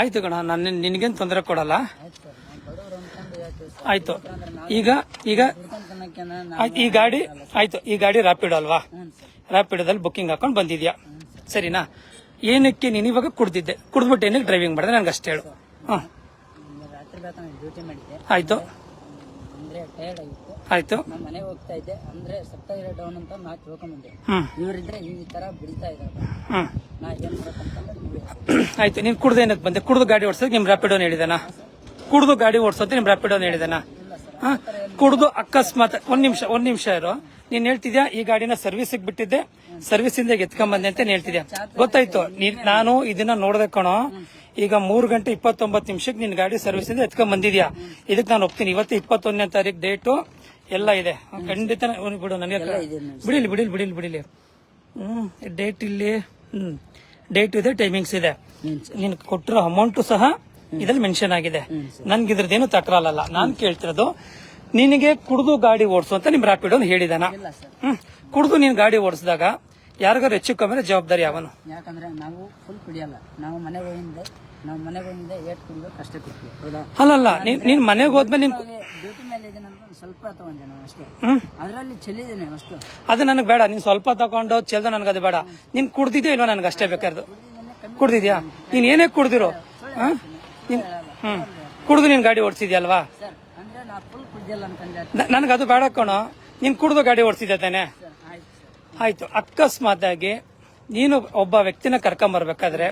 ಆಯ್ತು ಕಣ ನಾನು ನಿನಗೇನು ತೊಂದರೆ ಕೊಡಲ್ಲ. ಆಯ್ತು ಈಗ ಈಗ ಈ ಗಾಡಿ ಆಯ್ತು ಈ ಗಾಡಿ ರಾಪಿಡ್ ಅಲ್ವಾ? Rapid sir. ರ್ಯಾಪಿಡದಲ್ಲಿ ಬುಕ್ಕಿಂಗ್ ಹಾಕೊಂಡು ಬಂದಿದ್ಯಾ? ಸರಿನಾ? ಏನಕ್ಕೆ ನೀನು ಇವಾಗ ಕುಡ್ದಿದ್ದೆ? ಕುಡ್ದ್ಬಿಟ್ಟು ಏನಕ್ಕೆ ಡ್ರೈವಿಂಗ್ ಮಾಡಿದೆ? ನನಗೆ ಅಷ್ಟೇ ಹೇಳು. ಹಾಂ. ನಿನ್ನೆ ಆಯ್ತು. ಆಯ್ತು. ನಮ್ಮ ಮನೆಗೆ ಹೋಗ್ತಾ ಇದ್ದೆ. ಅಂದ್ರೆ ಸಪ್ತಗಿರಿ ಡೌನ್ ಅಂತ ನಾ ತಿಳ್ಕೊಂಬಂದೆ ಹ್ಮ್. ಇವರಿದ್ರೆ ಈ ತರ ಬಿಡ್ತಾ ಇದ್ದಾರೆ ಹ್ಮ್. ನಾ ಏನ್ ನೀವೇ ಆಯ್ತು ನೀನು ಕುಡ್ದು ಏನಕ್ಕೆ ಬಂದೆ? ಕುಡ್ದು ಗಾಡಿ ಓಡಿಸೋದು ನಿಮ್ ರ್ಯಾಪಿಡೋನ್ ಹೇಳಿದಾನ? ಕುಡ್ದು ಗಾಡಿ ಓಡಿಸೋದು ನಿಮ್ ರ್ಯಾಪಿಡೋನ್ ಹೇಳಿದಾನ? ಹಾ? ಕುಡ್ದು ಅಕಸ್ಮಾತ್ ಒಂದ್ ನಿಮಿಷ ಒಂದ್ ನಿಮಿಷ ಇರೋ. ನೀನ್ ಹೇಳ್ತಿದ್ಯಾ ಈ ಗಾಡಿನ ಸರ್ವಿಸಿಗೆ ಬಿಟ್ಟಿದ್ದೆ? ಸರ್ವಿಸ್ ಇಂದ ಎತ್ಕೊಂಡ್ ಬಂದೆ ಅಂತ ಹೇಳ್ತಿದ್ಯಾ? ಗೊತ್ತಾಯ್ತು. ನೀನ್- ನಾನು ಇದನ್ನ ನೋಡ್ದೆ ಕಣೋ. ಈಗ ಮೂರ್ ಗಂಟೆ ಇಪ್ಪತ್ತೊಂಬತ್ತು ನಿಮಿಷಕ್ಕೆ ನಿನ್ ಗಾಡಿ ಸರ್ವಿಸ್ ಇಂದ ಎತ್ಕೊಂಡ್ ಬಂದಿದ್ಯಾ? ಇದಕ್ಕೆ ನಾನು ಒಪ್ತೀನಿ ಇವತ್ತು ಇಪ್ಪತ್ತೊಂದನೇ ತಾರೀಕು ಡೇಟು ಎಲ್ಲ ಇದೆ. ಖಂಡಿತ ಅವ್ನಿಗೆ ಬಿಡು ನನಗೆ ಬಿಡಿಲಿ ಬಿಡಿಲಿ ಬಿಡಿಲಿ ಬಿಡಿಲಿ. ಹ್ಮ್ ಡೇಟ್ ಇಲ್ಲಿ ಹ್ಮ್ ಡೇಟ್ ಇದೆ ಟೈಮಿಂಗ್ಸ್ ಇದೆ. ನೀನು ಕೊಟ್ಟಿರೋ ಅಮೌಂಟ್ ಸಹ ಇದ್ರಲ್ಲಿ ಮೆನ್ಷನ್ ಆಗಿದೆ. ನನ್ಗೆ ಇದ್ರದ್ದೇನು ತಕರಾಲಲ್ಲ. ನಾನ್ ಕೇಳ್ತಿರೋದು ನಿನಗೆ ಕುಡಿದು ಗಾಡಿ ಓಡಿಸು ಅಂತ ನಿಮ್ ಒಂದು ಹೇಳಿದಾನ. ಹ್ಮ್ ಕುಡಿದು ನೀನ್ ಗಾಡಿ ಓಡಿಸಿದಾಗ ಯಾರಿಗಾರು ಹೆಚ್ಚು ಕಮ್ಮಿ ಜವಾಬ್ದಾರಿ ಯಾವನು ಯಾಕಂದ್ರೆ ನಾವು ಫುಲ್ ಕುಡಿಯಲ್ಲ. ನಾವು ಮನೆಗೆ ಹೋಗಿದ್ದೆ ನಾವು ಮನೆಗೆ ಹೋಗಿದ್ದೆ ಏಟ್ ಕುಡಿದು ಕಷ್ಟ ಅಲ್ಲ ಹೌದಾ? ಅಲ್ಲಲ್ಲ ನೀನ್ ಮನೆಗೆ ಹೋದ್ಮೇಲೆ ನೀನ್ ಡ್ಯೂಟಿ ಮೇಲೆ ಇದೀನಿ ಅಂತ ಸ್ವಲ್ಪ ತಗೊಂಡೆ ನಾನು ಅಷ್ಟೇ. ಅದರಲ್ಲಿ ಚೆಲ್ಲಿದ್ದೇನೆ ಅಷ್ಟು ಅದು ನನಗೆ ಬೇಡ ನೀನ್ ಸ್ವಲ್ಪ ತಗೊಂಡು ಚೆಲ್ದ ನನಗೆ ಅದು ಬೇಡ. ನೀನ್ ಕುಡ್ದಿದ್ಯೋ ಇಲ್ವಾ ನನಗೆ ಅಷ್ಟೇ ಬೇಕಾದ್ರು ಕುಡ್ದಿದ್ಯಾ? ನೀನ್ ಏನೇ ಕುಡ್ದಿರೋ ಹ್ಮ್. ಕುಡ್ದು ನೀನ್ ಗಾಡಿ ಓಡಿಸಿದ್ಯಲ್ವಾ? ನನಗದು ಅದು ಬೇಡ ಕಣೋ. ನೀನ್ ಕುಡ್ದು ಗಾಡಿ ಓಡಿಸಿದ್ದೆ ತಾನೆ? ಆಯ್ತು ಅಕಸ್ಮಾತ್ ಆಗಿ ನೀನು ಒಬ್ಬ ವ್ಯಕ್ತಿನ ಕರ್ಕೊಂಡ್ ಬರ್ಬೇಕಾದ್ರೆ,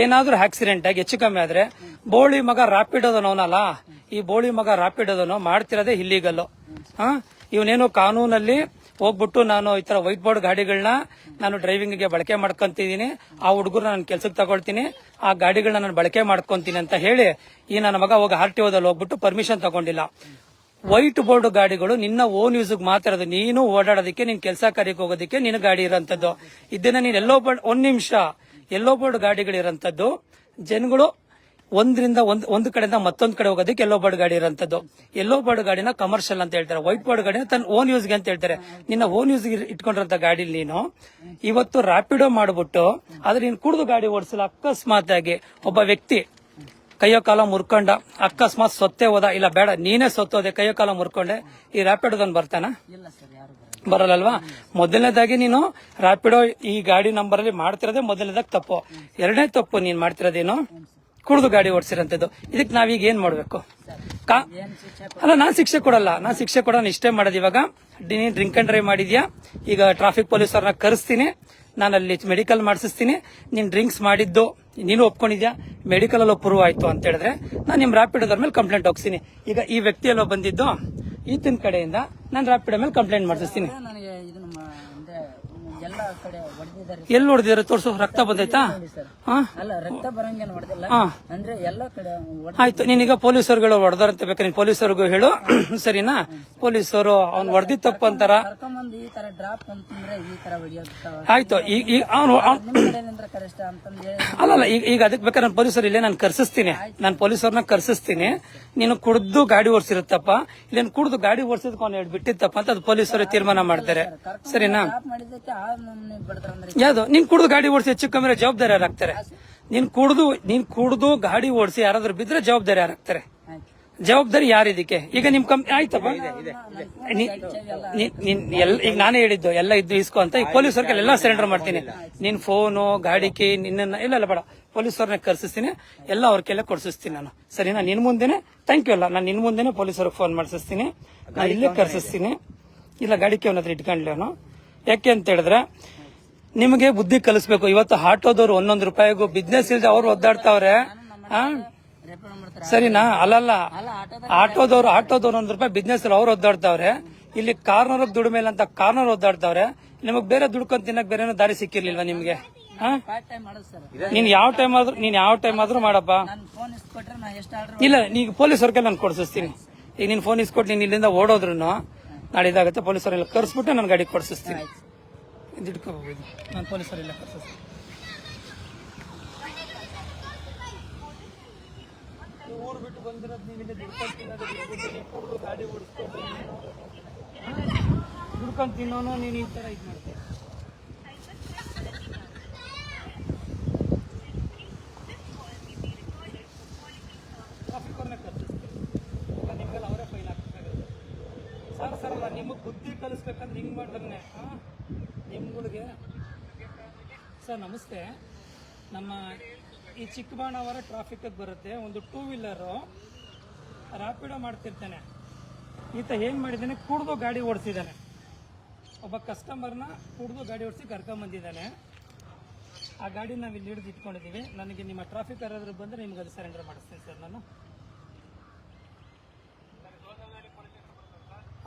ಏನಾದ್ರೂ ಆಕ್ಸಿಡೆಂಟ್ ಆಗಿ ಹೆಚ್ಚು ಕಮ್ಮಿ ಆದ್ರೆ, ಬೋಳಿ ಮಗ ರಾಪಿಡ್ ಅದನವನಲ್ಲ ಈ ಬೋಳಿ ಮಗ ರಾಪಿಡ್ ಅದನು ಮಾಡ್ತಿರೋದೇ ಇಲ್ಲಿಗಲ್ಲು ಹಾ? ಇವನೇನು ಕಾನೂನಲ್ಲಿ ಹೋಗ್ಬಿಟ್ಟು ನಾನು ಈ ತರ ವೈಟ್ ಬೋರ್ಡ್ ಗಾಡಿಗಳನ್ನ ನಾನು ಡ್ರೈವಿಂಗ್ಗೆ ಬಳಕೆ ಮಾಡ್ಕೊಂತಿದ್ದೀನಿ, ಆ ಹುಡುಗರು ನಾನು ಕೆಲ್ಸಕ್ಕೆ ತಗೊಳ್ತೀನಿ, ಆ ಗಾಡಿಗಳನ್ನ ನಾನು ಬಳಕೆ ಮಾಡ್ಕೊಂತೀನಿ ಅಂತ ಹೇಳಿ ಈ ನನ್ನ ಮಗ ಹೋಗಿ ಆರ್ ಟಿ ಓದಲ್ಲಿ ಹೋಗ್ಬಿಟ್ಟು ಪರ್ಮಿಷನ್ ತಗೊಂಡಿಲ್ಲ. ವೈಟ್ ಬೋರ್ಡ್ ಗಾಡಿಗಳು ನಿನ್ನ ಓನ್ ಯೂಸ್ಗೆ ಮಾತ್ರ ಅದು ನೀನು ಓಡಾಡೋದಕ್ಕೆ, ನಿನ್ ಕೆಲಸ ಕಾರ್ಯಕ್ಕೆ ಹೋಗೋದಕ್ಕೆ ನಿನ್ನ ಗಾಡಿ ಇರೋಂಥದ್ದು. ಇದನ್ನ ನೀನ್ ಎಲ್ಲೋ ಬೋರ್ಡ್ ಒಂದ್ ನಿಮಿಷ ಎಲ್ಲೋ ಬೋರ್ಡ್ ಗಾಡಿಗಳು ಇರೋಂಥದ್ದು. ಜನಗಳು ಒಂದ್ರಿಂದ ಒಂದ್ ಒಂದು ಕಡೆಯಿಂದ ಮತ್ತೊಂದ್ ಕಡೆ ಹೋಗೋದಕ್ಕೆ ಎಲ್ಲೋ ಬೋರ್ಡ್ ಗಾಡಿ ಇರೋಂಥದ್ದು. ಎಲ್ಲೋ ಬೋರ್ಡ್ ಗಾಡಿನ ಕಮರ್ಷಿಯಲ್ ಅಂತ ಹೇಳ್ತಾರೆ. ವೈಟ್ ಬೋರ್ಡ್ ಗಾಡಿನ ತನ್ನ ಓನ್ ಯೂಸ್ಗೆ ಅಂತ ಹೇಳ್ತಾರೆ. ನಿನ್ನ ಓನ್ ಯೂಸ್ಗೆ ಇಟ್ಕೊಂಡಿರೋಂಥ ಗಾಡಿ ನೀನು ಇವತ್ತು ರಾಪಿಡೋ ಮಾಡ್ಬಿಟ್ಟು, ಆದ್ರೆ ನೀನು ಕುಡಿದು ಗಾಡಿ ಓಡಿಸಲ್ಲ ಅಕಸ್ಮಾತ್ ಆಗಿ ಒಬ್ಬ ವ್ಯಕ್ತಿ ಕೈಯೋ ಕಾಲ ಮುರ್ಕೊಂಡ ಅಕಸ್ಮಾತ್ ಸೊತ್ತೆ ಹೋದ ಇಲ್ಲ ಬೇಡ ನೀನೇ ಸೊತ್ತೋದೆ ಕೈಯೋ ಕಾಲ ಮುರ್ಕೊಂಡೆ ಈ ಬರ್ತಾನ? ಸರ್ ಯಾರು ಬರಲ್ಲ. ಬರಲ್ಲಲ್ವಾ ಮೊದಲನೇದಾಗಿ ನೀನು ರ್ಯಾಪಿಡೋ ಈ ಗಾಡಿ ನಂಬರ್ ಅಲ್ಲಿ ಮಾಡ್ತಿರೋದೇ ಮೊದಲನೇದಾಗಿ ತಪ್ಪು. ಎರಡನೇ ತಪ್ಪು ನೀನ್ ಮಾಡ್ತಿರೋದೇನು? ಕುಡಿದು ಗಾಡಿ ಓಡಿಸಿರೋಂಥದ್ದು. ಇದಕ್ಕೆ ನಾವೀಗ ಏನ್ ಮಾಡ್ಬೇಕು? ಅಲ್ಲ ನಾನ್ ಶಿಕ್ಷೆ ಕೊಡಲ್ಲ. ನಾನ್ ಶಿಕ್ಷೆ ಕೊಡೋಣ ಇಷ್ಟೇ ಮಾಡೋದು ಇವಾಗ. ನೀನ್ ಡ್ರಿಂಕ್ ಅಂಡ್ ಡ್ರೈವ್ ಮಾಡಿದ್ಯಾ? ಈಗ ಟ್ರಾಫಿಕ್ ಪೊಲೀಸ್ ಅವ್ರನ್ನ ಕರೆಸ್ತೀನಿ. ನಾನು ಅಲ್ಲಿ ಮೆಡಿಕಲ್ ಮಾಡಿಸ್ತೀನಿ. ನೀನ್ ಡ್ರಿಂಕ್ಸ್ ಮಾಡಿದ್ದು. ನೀನು ಒಪ್ಕೊಂಡಿದ್ಯಾ? ಮೆಡಿಕಲ್ ಅಲ್ಲಿ ಪ್ರೂವ್ ಆಯ್ತು ಅಂತ ಹೇಳಿದ್ರೆ ನಾನು ನಿಮ್ ರಾಪಿಡ್ ಅದ್ರ ಮೇಲೆ ಕಂಪ್ಲೇಂಟ್ ಹೋಗ್ತೀನಿ ಈಗ ಈ ವ್ಯಕ್ತಿ ಎಲ್ಲೋ ಬಂದಿದ್ದು, ಈತನ ಕಡೆಯಿಂದ ನಾನು ರಾಪಿಡ್ ಮೇಲೆ ಕಂಪ್ಲೇಂಟ್ ಮಾಡಿಸ್ತೀನಿ ನನಗೆ ಇದನ್ನ ಮಾ- ಅಂದ್ರೆ ಎಲ್ಲ ಹೊಡೆದಿರೋ ತೋರ್ಸು ರಕ್ತ ಬಂದೈತಾ? ಅಲ್ಲ ರಕ್ತ. ಅಂದ್ರೆ ಎಲ್ಲ ಕಡೆ ಆಯ್ತು ನೀನೀಗ ಪೊಲೀಸರುಗಳು ಹೊಡೆದಾರಂತ ಬೇಕಾ? ನೀನ್ ಪೊಲೀಸರಿಗೂ ಹೇಳು. ಸರಿನಾ? ಪೊಲೀಸರು ಅವ್ನ್ ಹೊಡೆದಿ ತಪ್ಪು ಅಂತಾರ. ಕರ್ಕೊಂಬಂದು ಈ ತರ ಡ್ರಾಪ್ ಅಂತಂದ್ರೆ ಈ ತರ ಹೊಡಿಯೋದು ಆಯ್ತು ಈಗ ಈಗ ಅವನು ಅಲ್ಲಲ್ಲ ಈಗ ಈಗ ಅದಕ್ಕೆ ಬೇಕಾದ್ರೆ ನಾನು ಪೊಲೀಸರು ಇಲ್ಲೇ ನಾನು ಕರ್ಸಿಸ್ತೀನಿ. ನಾನು ಪೊಲೀಸರನ್ನ ಕರ್ಸಿಸ್ತೀನಿ. ನೀನು ಕುಡ್ದು ಗಾಡಿ ಓಡಿಸಿರುತ್ತಪ್ಪ. ಇಲ್ಲೇನು ಕುಡ್ದು ಗಾಡಿ ಓಡಿಸಿದ್ಕೆ ಅವ್ನು ಹೇಳಿ ಬಿಟ್ಟಿತ್ತಪ್ಪ ಅಂತ ಅದು ಪೊಲೀಸರು ತೀರ್ಮಾನ ಮಾಡ್ತಾರೆ. ಸರಿನಾ? ಯಾವ್ದು? ನೀನ್ ಕುಡ್ದು ಗಾಡಿ ಓಡಿಸಿ ಹೆಚ್ಚು ಕಮ್ಮಿ ಜವಾಬ್ದಾರಿ ಯಾರಾಗ್ತಾರೆ ನೀನ್ ಕುಡ್ದು ನೀನ್ ಕುಡ್ದು ಗಾಡಿ ಓಡಿಸಿ ಯಾರಾದ್ರೂ ಬಿದ್ರೆ ಜವಾಬ್ದಾರಿ ಯಾರು ಆಗ್ತಾರೆ ಜವಾಬ್ದಾರಿ ಯಾರಿದಕ್ಕೆ ಈಗ ನಿಮ್ ಕಂಪ್ನಿ ಆಯ್ತಪ್ಪ. ಈಗ ನಾನೇ ಹೇಳಿದ್ದು ಎಲ್ಲ ಇದ್ದು ಇಸ್ಕೊ ಅಂತ. ಈಗ ಪೊಲೀಸ್ ಎಲ್ಲ ಸರೆಂಡರ್ ಮಾಡ್ತೀನಿ. ನಿನ್ ಫೋನು ಗಾಡಿ ಕೀ ನಿನ್ನ ಇಲ್ಲ ಇಲ್ಲ ಬೇಡ. ಅವ್ರನ್ನ ಕರ್ಸಿಸ್ತೀನಿ. ಎಲ್ಲ ಅವ್ರ ಕೆಲ ಕೊಡ್ಸಿಸ್ತೀನಿ ನಾನು. ಸರಿನಾ? ನಿನ್ ಮುಂದೆನೆ? ಥ್ಯಾಂಕ್ ಯು ಅಲ್ಲ. ನಾನು ನಿನ್ ಮುಂದೆನೆ ಪೊಲೀಸರಿಗೆ ಫೋನ್ ಮಾಡಿಸ್ತೀನಿ ನಾನು ಇಲ್ಲೇ ಕರ್ಸಿಸ್ತೀನಿ. ಇಲ್ಲ ಗಾಡಿ ಅವನ ಹತ್ರ ಇಟ್ಕೊಂಡ್ಲಿ ಅವನು. ಯಾಕೆ ಅಂತ ಹೇಳಿದ್ರೆ, ನಿಮಗೆ ಬುದ್ಧಿ ಕಲಿಸ್ಬೇಕು. ಇವತ್ತು ಆಟೋದವ್ರು ಒಂದೊಂದು ರೂಪಾಯಿಗೂ ಬಿಸ್ನೆಸ್ ಇಲ್ದೆ ಅವ್ರು ಒದ್ದಾಡ್ತಾವ್ರೆ ಸರಿನಾ? ಅಲ್ಲಲ್ಲ. ಅಲ್ಲ ಆಟೋದ ಆಟೋದವ್ರು ಆಟೋದವ್ರು ಒಂದ್ ರೂಪಾಯಿ ಬಿಸ್ನೆಸ್ ಅವ್ರು ಒದ್ದಾಡ್ತಾವ್ರೆ. ಇಲ್ಲಿ ಕಾರ್ನರ್ ಇಲ್ಲ ಅಂತ ಕಾರ್ನರ್ ಒದ್ದಾಡ್ತಾವ್ರೆ. ನಿಮಗ್ ಬೇರೆ ದುಡ್ಕೊಂಡ್ ತಿನ್ನಕ್ ಬೇರೆ ದಾರಿ ಸಿಕ್ಕಿರ್ಲಿಲ್ವಾ ನಿಮ್ಗೆ? ನೀನ್ ಯಾವ ಟೈಮ್ ಆದ್ರೂ, ನೀನ್ ಯಾವ ಟೈಮ್ ಆದ್ರೂ ಮಾಡಪ್ಪ. ಇಲ್ಲ ಫೋನ್ ಪೊಲೀಸ್ ಪೊಲೀಸರ್ಗೆ ನಾನು ಕೊಡ್ಸಿಸ್ತೀನಿ. ಈಗ ನೀನ್ ಫೋನ್ ಇಸ್ಕೊಟ್, ನೀನ್ ಇಲ್ಲಿಂದ ಓಡೋದ್ರು ನಾಳೆ ಇದಾಗುತ್ತೆ ಪೊಲೀಸರೆಲ್ಲ ಕರ್ಸ್ಬಿಟ್ಟು ನಾನು ಗಾಡಿ ಕೊಡಿಸ್ತೀನಿ ಇದಿಟ್ಕೋಬಹುದು ನಾನು ಪೊಲೀಸರೆಲ್ಲ ಕರ್ಸಿಸ್ತೀನಿ ಊರು ಬಿಟ್ಟು ಬಂದಿರೋದು ನೀನು ದುಡ್ಕೊಂಡು ತಿನ್ನೋದು ಗಾಡಿ ಓಡಿಸ್ಕೊಂಡು ದುಡ್ಕೊಂಡು ತಿನ್ನೋನು ನೀನು ಈ ಥರ ಇದು ಮಾಡ್ತೀಯ ನಿಮಗೆ ಬುದ್ಧಿ ಕಲಿಸ್ಬೇಕಂದ್ರೆ ಹಿಂಗೆ ಮಾಡ್ತಾನೆ ನಿಮ್ಗಳಿಗೆ ಸರ್, ನಮಸ್ತೆ. ನಮ್ಮ ಈ ಚಿಕ್ಕಬಾಣವರ ಟ್ರಾಫಿಕ್ಗೆ ಬರುತ್ತೆ. ಒಂದು ಟೂ ವೀಲರು ರಾಪಿಡೋ ಮಾಡ್ತಿರ್ತಾನೆ. ಈತ ಏನು ಮಾಡಿದ್ದಾನೆ ಕುಡ್ದು ಗಾಡಿ ಓಡಿಸಿದ್ದಾನೆ ಒಬ್ಬ ಕಸ್ಟಮರ್ನ ಕುಡ್ದು ಗಾಡಿ ಓಡಿಸಿ ಕರ್ಕೊಂಬಂದಿದ್ದಾನೆ ಆ ಗಾಡಿ ನಾವು ಇಲ್ಲಿ ಹಿಡಿದು ಇಟ್ಕೊಂಡಿದ್ದೀವಿ ನನಗೆ ನಿಮ್ಮ ಟ್ರಾಫಿಕ್ ಯಾರಾದರೂ ಬಂದರೆ ನಿಮ್ಗೆ ಅದು ಸರೆಂಡರ್ ಮಾಡಿಸ್ತೀನಿ ಸರ್ ನಾನು.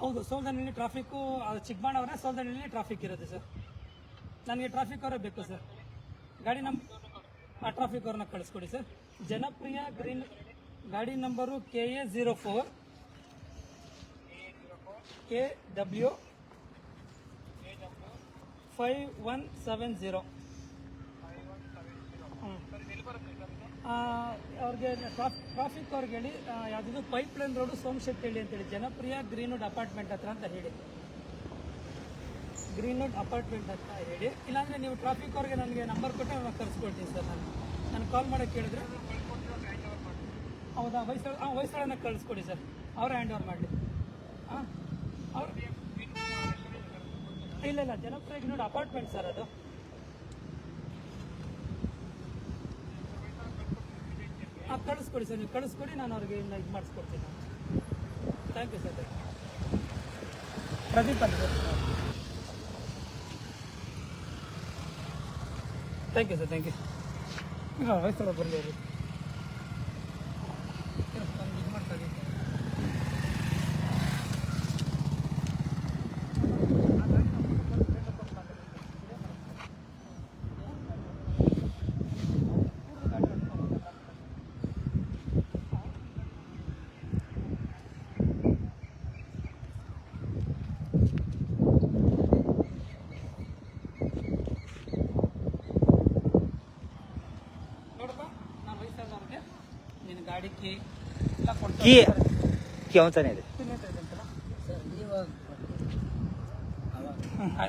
ಹೌದು ಸೋಲ್ದಳ್ಳಿ ಟ್ರಾಫಿಕ್ಕು ಚಿಕ್ಕಬಾಣವರೇ ಸೋಲ್ದಳ್ಳಿ ಟ್ರಾಫಿಕ್ ಇರುತ್ತೆ ಸರ್. ನನಗೆ ಟ್ರಾಫಿಕ್ ಅವರೇ ಬೇಕು ಸರ್. ಗಾಡಿ ನಮ್ ಆ ಟ್ರಾಫಿಕ್ ಅವ್ರನ್ನ ಕಳಿಸ್ಕೊಡಿ ಸರ್ ಜನಪ್ರಿಯ ಗ್ರೀನ್ ಗಾಡಿ number K A zero four K W five one seven zero ಅವ್ರಿಗೆ ಟ್ರಾಫಿಕ್ ಅವ್ರಿಗೆ ಹೇಳಿ ಯಾವುದು ಪೈಪ್ ಲೈನ್ ರೋಡು ಸೋಮಶೆಟ್ಟಿ ಅಂತೇಳಿ ಜನಪ್ರಿಯ ಗ್ರೀನ್ವುಡ್ ಅಪಾರ್ಟ್ಮೆಂಟ್ ಹತ್ರ ಅಂತ ಹೇಳಿ. ಗ್ರೀನ್ವುಡ್ ಅಪಾರ್ಟ್ಮೆಂಟ್ ಅಂತ ಹೇಳಿ. ಇಲ್ಲಾಂದ್ರೆ ನೀವು ಟ್ರಾಫಿಕ್ ಅವ್ರಿಗೆ ನನಗೆ ನಂಬರ್ ಕೊಟ್ಟರೆ ನಾನು ಕರೆಸ್ಕೊಡ್ತೀನಿ ಸರ್ ನಾನು. ನಾನು ಕಾಲ್ ಮಾಡೋಕ್ಕೆ ಕೇಳಿದ್ರೆ ಹೌದಾ ವಯಸ್ಸಳ ಹಾಂ ವಯಸ್ಸಳನ್ನ ಕಳಿಸ್ಕೊಡಿ ಸರ್. ಅವ್ರ ಹ್ಯಾಂಡ್ ಓವರ್ ಮಾಡಲಿ. ಹಾಂ ಇಲ್ಲ ಇಲ್ಲ, ಜನಪ್ರಿಯ ಅಪಾರ್ಟ್ಮೆಂಟ್ ಸರ್ ಅದು. ಹಾಂ ಕಳಿಸ್ಕೊಡಿ ಸರ್, ನೀವು ಕಳಿಸ್ಕೊಡಿ, ನಾನು ಅವ್ರಿಗೆ ಇದು ಮಾಡಿಸ್ಕೊಡ್ತೀನಿ. ಥ್ಯಾಂಕ್ ಯು ಸರ್ ಪ್ರದೀಪ್ ಅಂತ thank you sir thank you ಹಾಂ ವಯಸ್ಸೊಳಗೆ ಬರಲಿ ಅವರು ಇದು ಮಾಡ್ತಾ ಇದ್ದೀನಿ ನೋಡಪ್ಪ ನಾನು ವಯಸ್ಸಾದವ್ರಿಗೆ ನಿನ್ನ ಗಾಡಿ ಕೀ ಎಲ್ಲ ಕೊಟ್ಟು ಕೀ ಕೀ ಅವತಾನೆ ಇದೆ.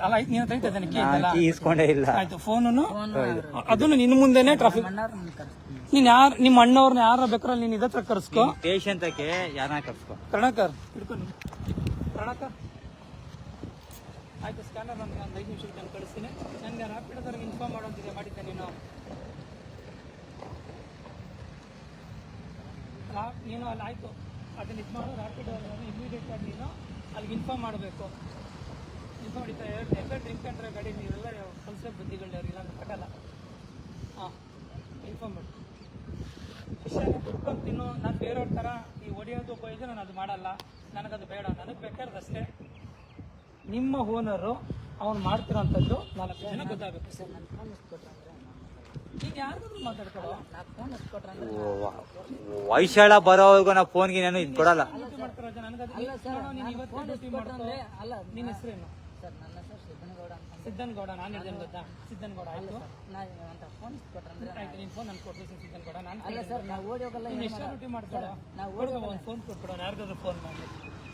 ಅಲ್ಲ ಆಯ್ತು ನೀನು ತೆಗಿತಾ ಇದ್ದಾನೆ ಕೀ ಐತಲ್ಲ ಕೀ ಇಸ್ಕೊಂಡೇ ಇಲ್ಲ. ಆಯ್ತು ಫೋನೂ ಅದನ್ನು ನಿನ್ನ ಮುಂದೆನೆ ಟ್ರಾಫಿಕ್ ನೀನ್ ಯಾರು ನಿಮ್ಮ ಅಣ್ಣವ್ರನ್ನ ಯಾರ ಬೇಕಾದ್ರೆ ನೀನು ಇದತ್ರ ಕರ್ಸ್ಕೊ. ಪೇಷಂತಕ್ಕೆ ಯಾರನ್ನ ಕರ್ಸ್ಕೊ? ಕರ್ಣಕರ್ ಹಿಡ್ಕೊ ನೀನು. ಕರ್ಣಕರ್ ಆಯ್ತು ಸ್ಕ್ಯಾನರ್ ಒಂದು ಐದು ನಿಮಿಷಕ್ಕೆ ನಾನು ಕಳಿಸ್ತೀನಿ. ನನಗೆ ರಾಪಿಡ್ ಇನ್ಫಾರ್ಮ್ ಮಾಡೋದಿದೆ ಮಾಡಿದ್ದೆ ನೀನು. ರಾ- ನೀನು ಅಲ್ಲಿ ಆಯಿತು. ಅದನ್ನು ಇದು ಮಾಡು ರ್ಯಾಪಿಡ್ ಇಮಿಡಿಯೇಟ್ ಆಗಿ ನೀನು ಅಲ್ಲಿಗೆ ಇನ್ಫಾರ್ಮ್ ಮಾಡಬೇಕು. ಇನ್ಫಾರ್ಮ್ ಮಾಡಿದ್ದೆ ಎಲ್ಲ ಡ್ರಿಂಕ್ ಅಂಡ್ರೆ ಗಾಡಿ, ನೀವೆಲ್ಲ ಕಲ್ಸೆ ಬುದ್ಧಿಗಳು ಅವ್ರಿಗೆಲ್ಲ ಕಟ್ಟಲ್ಲ. ಹಾಂ ಇನ್ಫಾರ್ಮ್ ಮಾಡಿ. ವಿಷಯನ ಕುಟ್ಕೊಂಡು ತಿನ್ನು. ನಾನು ಬೇರೆಯವ್ರ ಥರ ಈ ಒಡೆಯೋದು ಕೊಯ್ದು ನಾನು ಅದು ಮಾಡಲ್ಲ. ನನಗದು ಬೇಡ. ನನಗೆ ಬೇಕಾದ್ರೆ ಅಷ್ಟೇ. ನಿಮ್ಮ ಓನರು ಅವ್ನು ಮಾಡ್ತಿರೋಂಥದ್ದು ನಾಲ್ಕು ಜನ ಗೊತ್ತಾಗಬೇಕು ಸರ್ ನನ್ನ ಫೋನ್ ಈಗ ವೈಶಾಲ ಬರೋವರೆಗೂ ನಾ ಫೋನ್ಗೆ ನಾನು ಇದು ಕೊಡಲ್ಲ. ಡ್ಯೂಟಿ ಮಾಡ್ತಿರೋ ಅಲ್ಲ ಸರ್ ನೋಡು, ನೀನು ಇವತ್ತು ಡ್ಯೂಟಿ ಇಸ್ಕೊಟ್ರೆ ಅಲ್ಲ ನಿನ್ನ ಹೆಸರೇನು? ಸರ್ ನನ್ನ ಹೆಸರು ಸಿದ್ದನಗೌಡ ಅಂತ. ಸಿದ್ದನಗೌಡ ನಾನು ಹೇಳಿದ್ದೇನೆ ಗೊತ್ತಾ? ಸಿದ್ದನಗೌಡ ಆಯ್ತು? ನಾನು ಅಂತ ಫೋನ್ ಕೊಟ್ಟರೆ ಅಂದ್ರೆ ಆಯ್ತು ನೀನು ಫೋನ್ ನಾನು ಕೊಡ್ತೀನಿ ಸಿದ್ದನಗೌಡ. ನಾನು ಅಲ್ಲ ಸರ್ ನಾವು ಓಡಿ ಹೋಗಲ್ಲ ನೀನು ಎಷ್ಟು ಡ್ಯೂಟಿ ಮಾಡ್ಕೊಡೋ ನಾವು ಹುಡುಗ ಒಂದು ಫೋನ್ ಕೊಟ್ಬಿಡೋ ಯಾರಿಗಾದ್ರೂ ಫೋನ್ ಮಾಡಿ.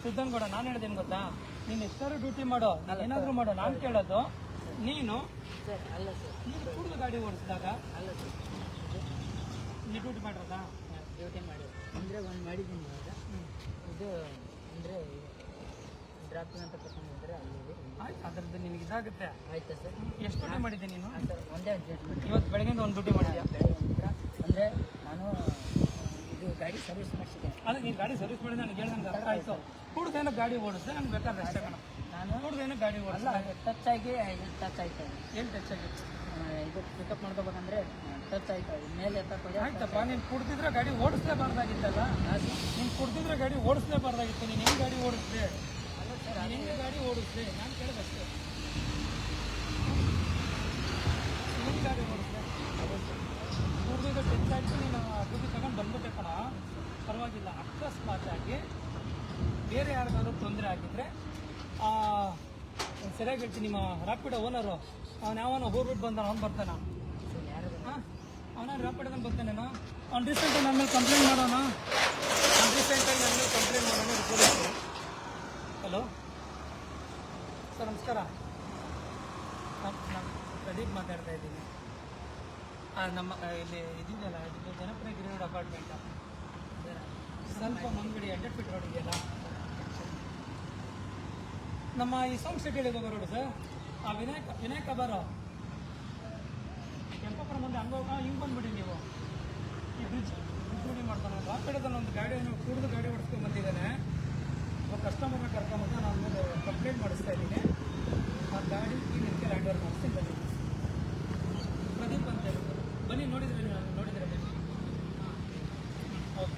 ಸಿದ್ದನಗೌಡ ನಾನು ಹೇಳಿದ್ದೇನೆ ಗೊತ್ತಾ? ನೀನು ಎಷ್ಟಾದ್ರು ಡ್ಯೂಟಿ ಮಾಡೋ ನಾನು ಏನಾದ್ರೂ ಮಾಡೋ ನಾನು ಕೇಳೋದು ನೀನು ಸರ್ ಅಲ್ಲ ಸರ್. ನೀವು ಕುಡಿದು ಗಾಡಿ ಓಡಿಸಿದಾಗ ಅಲ್ಲ ಸರ್. ನೀವು ಡ್ಯೂಟಿ ಮಾಡಿರೋದಾ? ಡ್ಯೂಟಿ ಮಾಡಿ ಅಂದರೆ ಒಂದು ಮಾಡಿದ್ದೀನಿ ಇವಾಗ. ಇದು ಅಂದರೆ ಡ್ರಾಪಿಂಗ್ ಅಂತ ಕರ್ಕೊಂಡಿದ್ರೆ ಅಲ್ಲಿ ಆಯ್ತು ಅದ್ರದ್ದು ನಿನಗೆ ಇದಾಗುತ್ತೆ. ಆಯ್ತಾ ಸರ್? ಎಷ್ಟು ಡ್ಯೂಟಿ ಮಾಡಿದ್ದೆ ನೀನು? ಸರ್ ಒಂದೇ ಇವತ್ತು ಬೆಳಗ್ಗೆಯಿಂದ ಒಂದು ಡ್ಯೂಟಿ ಮಾಡಿದ್ಯಾ? ಅಂದರೆ ನಾನು ಇದು ಗಾಡಿ ಸರ್ವಿಸ್ ಮಾಡಿಸಿದ್ದೇನೆ. ಅಲ್ಲ ನೀನು ಗಾಡಿ ಸರ್ವಿಸ್ ಮಾಡಿದ್ರೆ ನನಗೆ ಹೇಳಿ ನನಗೆ ಅರ್ಥ ಆಯಿತು. ಕೂಡದೇನೋ ಗಾಡಿ ಓಡಿಸಿದೆ ನನಗೆ ಬೇಕಾದ್ರೆ ಅಷ್ಟೇ ಕಣ ನಾನು ಗಾಡಿ ಅಲ್ಲ ಟಚ್ ಆಗಿ ಟಚ್ ಆಯ್ತು. ಏನು ಟಚ್ ಆಗಿತ್ತು ಇದು ಪಿಕಪ್ ಮಾಡ್ಕೋಬೇಕಂದ್ರೆ ಟಚ್ ಆಯ್ತು. ಮೇಲೆ ಎತ್ತಕ್ಕೆ ಆಯ್ತಪ್ಪ ನೀನು ಕುಡ್ದಿದ್ರೆ ಗಾಡಿ ಓಡಿಸ್ಲೇಬಾರ್ದಾಗಿತ್ತಲ್ಲ? ನೀನು ಕುಡ್ದಿದ್ರೆ ಗಾಡಿ ಓಡಿಸ್ಲೇಬಾರ್ದಾಗಿತ್ತು. ನೀನು ಹೆಂಗೆ ಗಾಡಿ ಓಡಿಸ್ದೆ? ನೀನು ಹೆಂಗೆ ಗಾಡಿ ಓಡಿಸ್ದೆ? ನಾನು ಕೇಳಿದಷ್ಟೇ. ಹೆಂಗೆ ಗಾಡಿ ಓಡಿಸ್ದೆ? ಕುಡ್ದಿದ್ರೆ ಟಚ್ ಆಯ್ತು ನೀನು ದುಡ್ಡು ತಗೊಂಡು ಬಂದ್ಬಿಟ್ಟೆ ಕಣ. ಪರವಾಗಿಲ್ಲ ಅಕಸ್ಮಾತ್ ಆಗಿ ಬೇರೆ ಯಾರಿಗಾದ್ರೂ ತೊಂದರೆ ಆಗಿದ್ರೆ ಸರಿಯಾಗಿ ಹೇಳ್ತೀನಿ, ನಿಮ್ಮ ರಾಪಿಡೋ ಓನರು ಅವ್ನು ಯಾವನ ಹೋಗ್ಬಿಟ್ಟು ಬಂದ ಅವ್ನು ಬರ್ತಾನ. ಅವನ ರ್ಯಾಪಿಡೋದನ್ನು ಬರ್ತಾನೇನೋ ಅವ್ನು ರೀಸೆಂಟಾಗಿ ನನ್ನ ಮೇಲೆ ಕಂಪ್ಲೇಂಟ್ ಮಾಡೋಣ. ಅವ್ನು ರೀಸೆಂಟಾಗಿ ನನ್ನ ಮೇಲೆ ಕಂಪ್ಲೇಂಟ್ ಮಾಡೋಣ ಹಲೋ ಸರ್, ನಮಸ್ಕಾರ. ನಾನು ಪ್ರದೀಪ್ ಮಾತಾಡ್ತಾ ಇದ್ದೀನಿ. ನಮ್ಮ ಇಲ್ಲಿ ಇದಿದೆಯಲ್ಲ, ಇದು ಜನಪ್ರಿಯ ಗಿರಿರೋಡ್ ಅಪಾರ್ಟ್ಮೆಂಟ್ ಸ್ವಲ್ಪ ಮುಂದ್ಗಡೆ ಹಂಡ್ರೆಡ್ ಫೀಟ್ ರೋಡ್ ಇದೆಯಲ್ಲ? ನಮ್ಮ ಈ ಸಾಂಗ್ ಸಿಟಿ ಹೋಗೋ ರೋಡ್ ಸರ್. ಆ ವಿನಾಯಕ ವಿನಾಯಕ ಬರೋ. ಕೆಂಪಪುರ ಮುಂದೆ ಹಂಗ ಹೋಗ ಬಂದ್ಬಿಡಿ ನೀವು. ಈ ಬ್ರಿಡ್ಜ್ ಬ್ರಿಡ್ಜ್ ಮಾಡ್ತಾನೆ. ಆ ಕಡೆದಲ್ಲಿ ಒಂದು ಗಾಡಿಯನ್ನು ಕೂಡಿದ ಗಾಡಿ ಓಡಿಸ್ಕೊಂಡು ಬಂದಿದ್ದಾನೆ. ಒಬ್ಬ ಕಸ್ಟಮರ್ನ ಕರ್ಕೊಂಬಂದು ನಾನು ಕಂಪ್ಲೇಂಟ್ ಮಾಡಿಸ್ತಾ ಇದ್ದೀನಿ. ಆ ಗಾಡಿ ಈ ನಿಮಗೆ ಓವರ್ ಮಾಡಿಸ್ತೀನಿ, ಬನ್ನಿ. ಪ್ರದೀಪ್ ಅಂತ ಹೇಳಿ. ಬನ್ನಿ, ನೋಡಿದ್ರೆ ನೀವು, ನೋಡಿದ್ರೆ ಬನ್ನಿ. ಓಕೆ.